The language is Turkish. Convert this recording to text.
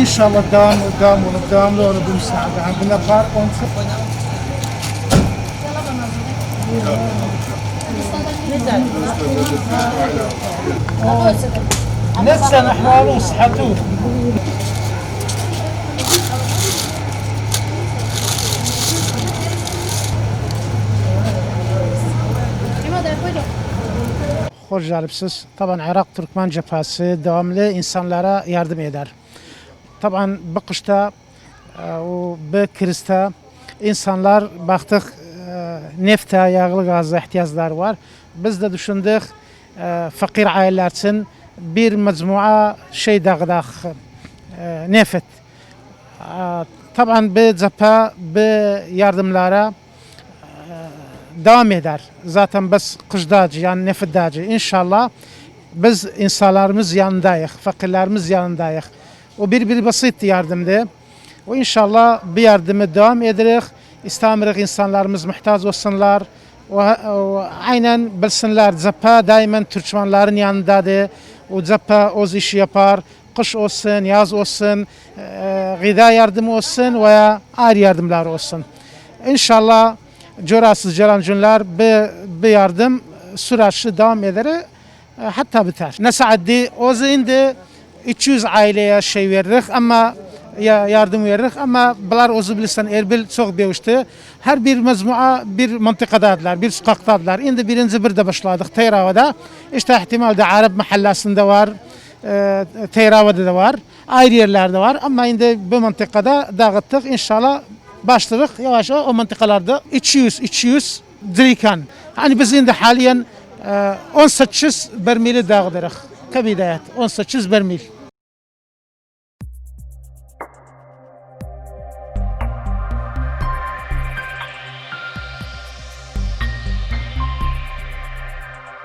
inşallah devam devam olup devamlı onu bu müsaade. Hem buna par onsa نفسا احواله وصحته Hoş gelipsiz. Taban Irak Türkmen cephası devamlı insanlara yardım eder. Taban bu kışta e, krizde insanlar baktık e, nefte, yağlı gaza ihtiyaçları var. Biz de düşündük e, fakir aileler için bir mecmua şey dağıdak nefet. Taban bu cephe bu yardımlara devam eder. Zaten biz kışdacı yani nefiddacı. İnşallah biz insanlarımız yanındayız, fakirlerimiz yanındayız. O bir bir basit yardımdı. O inşallah bir yardımı devam ederiz. İstemirik insanlarımız muhtaç olsunlar. O, o aynen bilsinler cephe daima Türkmenlerin yanındadır. O cephe o işi yapar. Kış olsun, yaz olsun, e, gıda yardımı olsun veya ayrı yardımlar olsun. İnşallah Corasız gelen günler bu, bu yardım süreçli devam eder e, hatta biter. Nesaaddi o indi 200 aileye şey veririz ama ya yardım veririz ama bunlar ozu bilirsen Erbil çok bewişti. Her bir mecmua bir mıntıkadadılar, bir sokaktadılar. Şimdi birinci bir de başladık Teyrava'da. İşte ihtimalde Arap mahallasında var, e, Teyrava'da da var, ayrı yerlerde var ama şimdi bu mıntıkada dağıttık. İnşallah başladık yavaş yavaş o mıntıkalarda 200 200 dirikan. Hani biz şimdi haliyen e, 18 bermili dağıdırıq. Kabidayet 18 bermil.